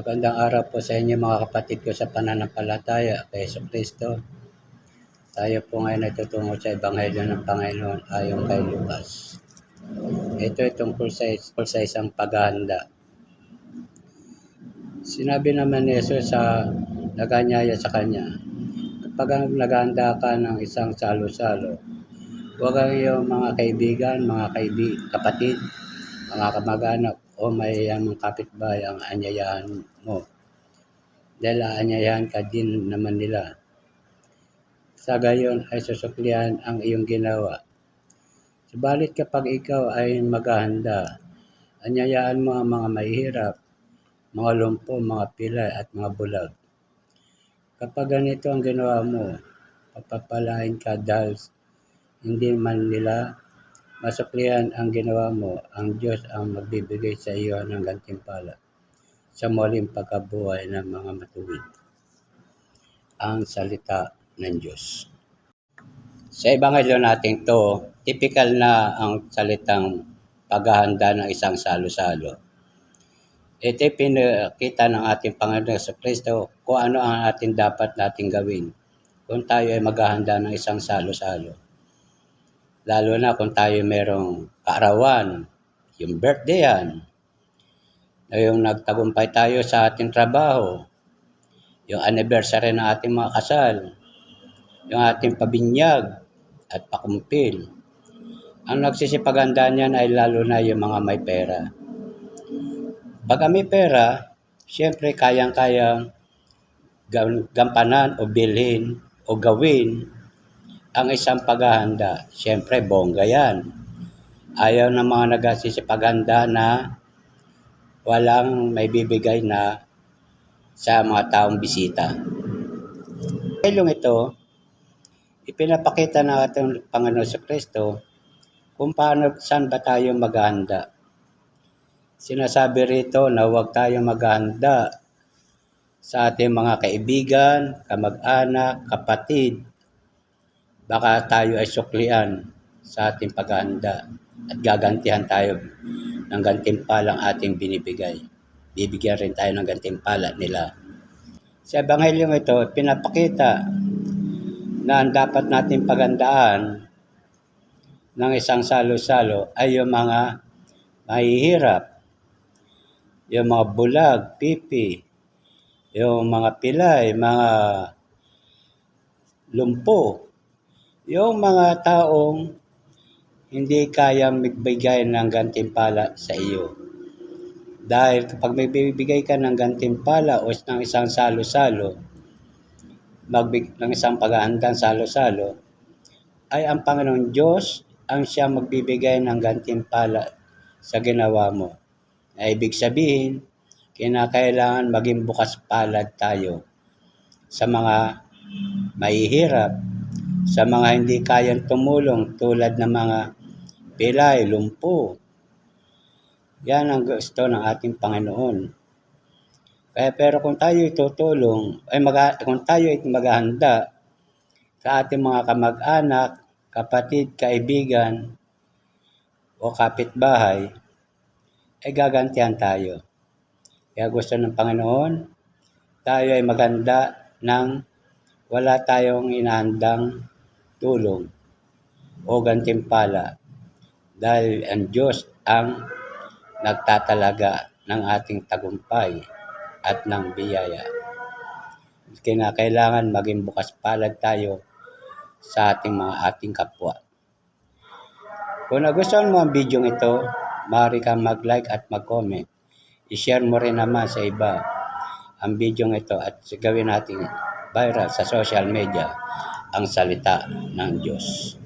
Magandang araw po sa inyo mga kapatid ko sa pananampalataya kay Yeso Kristo. Tayo po ngayon ay tutungo sa Ebanghelyo ng Panginoon ayon kay Lucas. Ito ay tungkol sa, tungkol sa isang paghahanda. Sinabi naman ni Jesus sa naganyaya sa kanya, kapag naghahanda ka ng isang salo-salo, huwag ang iyong mga kaibigan, mga kaibi, kapatid, mga kamag-anak o mayayamang kapitbahay ang anyayahan mo. Dahil aanyayahan ka din naman nila. Sa gayon ay susuklian ang iyong ginawa. Subalit kapag ikaw ay maghahanda, anyayaan mo ang mga mahihirap, mga lumpo, mga pilay at mga bulag. Kapag ganito ang ginawa mo, papapalain ka dahil hindi man nila masuklian ang ginawa mo, ang Diyos ang magbibigay sa iyo ng gantimpala sa muling pagkabuhay ng mga matuwid. Ang salita ng Diyos. Sa Ebanghelyo natin to, typical na ang salitang paghahanda ng isang salo-salo. Ito pinakita ng ating Panginoon sa Kristo kung ano ang ating dapat nating gawin kung tayo ay maghahanda ng isang salo-salo lalo na kung tayo merong kaarawan, yung birthday yan, o yung nagtagumpay tayo sa ating trabaho, yung anniversary ng ating mga kasal, yung ating pabinyag at pakumpil. Ang nagsisipaganda niyan ay lalo na yung mga may pera. Pag may pera, siyempre kayang-kayang gampanan o bilhin o gawin ang isang paghahanda. Siyempre, bongga yan. Ayaw ng mga nagsisipaghanda na walang may bibigay na sa mga taong bisita. Ilong ito, ipinapakita ng ating Panginoon sa Kristo kung paano, saan ba tayo maghahanda. Sinasabi rito na huwag tayo maghahanda sa ating mga kaibigan, kamag-anak, kapatid, baka tayo ay suklian sa ating paghahanda at gagantihan tayo ng gantimpalang ating binibigay. Bibigyan rin tayo ng gantimpala nila. Sa Ebanghelyo ito, pinapakita na ang dapat natin pagandaan ng isang salo-salo ay yung mga mahihirap, yung mga bulag, pipi, yung mga pilay, mga lumpo, yung mga taong hindi kaya magbigay ng gantimpala sa iyo. Dahil kapag may bibigay ka ng gantimpala o ng isang salo-salo, magbig ng isang paghahandang salo-salo, ay ang Panginoong Diyos ang siya magbibigay ng gantimpala sa ginawa mo. Na ibig sabihin, kinakailangan maging bukas palad tayo sa mga mahihirap sa mga hindi kayang tumulong tulad ng mga pilay, lumpo. Yan ang gusto ng ating Panginoon. Kaya pero kung tayo itutulong, ay mag, kung tayo ay maghahanda sa ating mga kamag-anak, kapatid, kaibigan, o kapitbahay, ay gagantihan tayo. Kaya gusto ng Panginoon, tayo ay maganda ng wala tayong inahandang tulong o gantimpala dahil ang Diyos ang nagtatalaga ng ating tagumpay at ng biyaya. Kinakailangan maging bukas palad tayo sa ating mga ating kapwa. Kung nagustuhan mo ang video ito, maaari kang mag-like at mag-comment. I-share mo rin naman sa iba ang video ito at gawin natin viral sa social media ang salita ng Diyos.